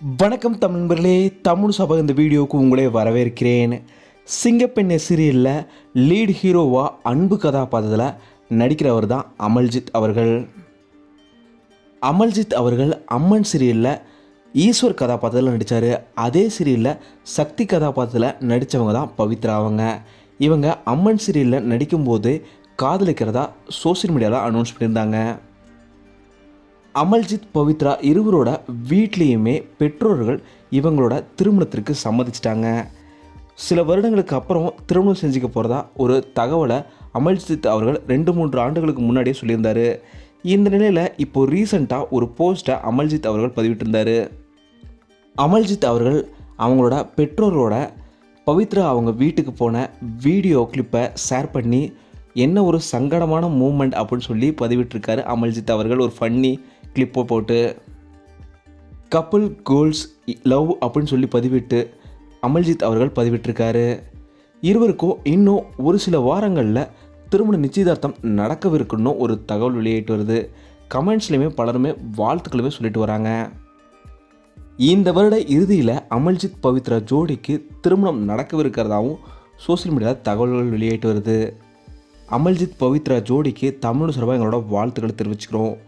வணக்கம் தமிழ் நண்பர்களே தமிழ் சபை இந்த வீடியோவுக்கு உங்களே வரவேற்கிறேன். சிங்கப்பெண்ணை சீரியலில் லீட் ஹீரோவாக அன்பு கதாபாத்திரத்தில் நடிக்கிறவர் தான் அமல்ஜித் அவர்கள். அமல்ஜித் அவர்கள் அம்மன் சீரியலில் ஈஸ்வர் கதாபாத்திரத்தில் நடித்தார் அதே சீரியலில் சக்தி கதாபாத்திரத்தில் நடித்தவங்க தான் பவித்ரா அவங்க. இவங்க அம்மன் சீரியலில் நடிக்கும்போது காதலிக்கிறதா சோஷியல் மீடியாவில் அனௌன்ஸ் பண்ணியிருந்தாங்க. அமல்ஜித் பவித்ரா இருவரோட வீட்லேயுமே பெற்றோர்கள் இவங்களோட திருமணத்திற்கு சம்மதிச்சிட்டாங்க. சில வருடங்களுக்கு அப்புறம் திருமணம் செஞ்சுக்க போகிறதா ஒரு தகவலை அமல்ஜித் அவர்கள் ரெண்டு மூன்று ஆண்டுகளுக்கு முன்னாடியே சொல்லியிருந்தார். இந்த நிலையில் இப்போ ரீசண்டாக ஒரு போஸ்ட்டை அமல்ஜித் அவர்கள் பதிவிட்டிருந்தார். அமல்ஜித் அவர்கள் அவங்களோட பெற்றோரோட பவித்ரா அவங்க வீட்டுக்கு போன வீடியோ கிளிப்பை ஷேர் பண்ணி என்ன ஒரு சங்கடமான மூமெண்ட் அப்படின்னு சொல்லி பதிவிட்டிருக்காரு அமல்ஜித் அவர்கள். ஒரு ஃபன்னி கிளிப்பை போட்டு கப்புள் கோல்ஸ் லவ் அப்படின்னு சொல்லி பதிவிட்டு அமல்ஜித் அவர்கள் பதிவிட்டிருக்காரு. இருவருக்கும் இன்னும் ஒரு சில வாரங்களில் திருமண நிச்சயதார்த்தம் நடக்கவிருக்குன்னு ஒரு தகவல் வெளியிட்டு வருது. கமெண்ட்ஸ்லையுமே பலருமே வாழ்த்துக்களுமே சொல்லிட்டு வராங்க. இந்த வருட இறுதியில் அமல்ஜித் பவித்ரா ஜோடிக்கு திருமணம் நடக்கவிருக்கிறதாகவும் சோஷியல் மீடியாவில் தகவல்கள் வெளியிட்டு வருது. அமல்ஜித் பவித்ரா ஜோடிக்கு தமிழ் சார்பாக எங்களோட வாழ்த்துக்களை தெரிவிச்சுக்கிறோம்.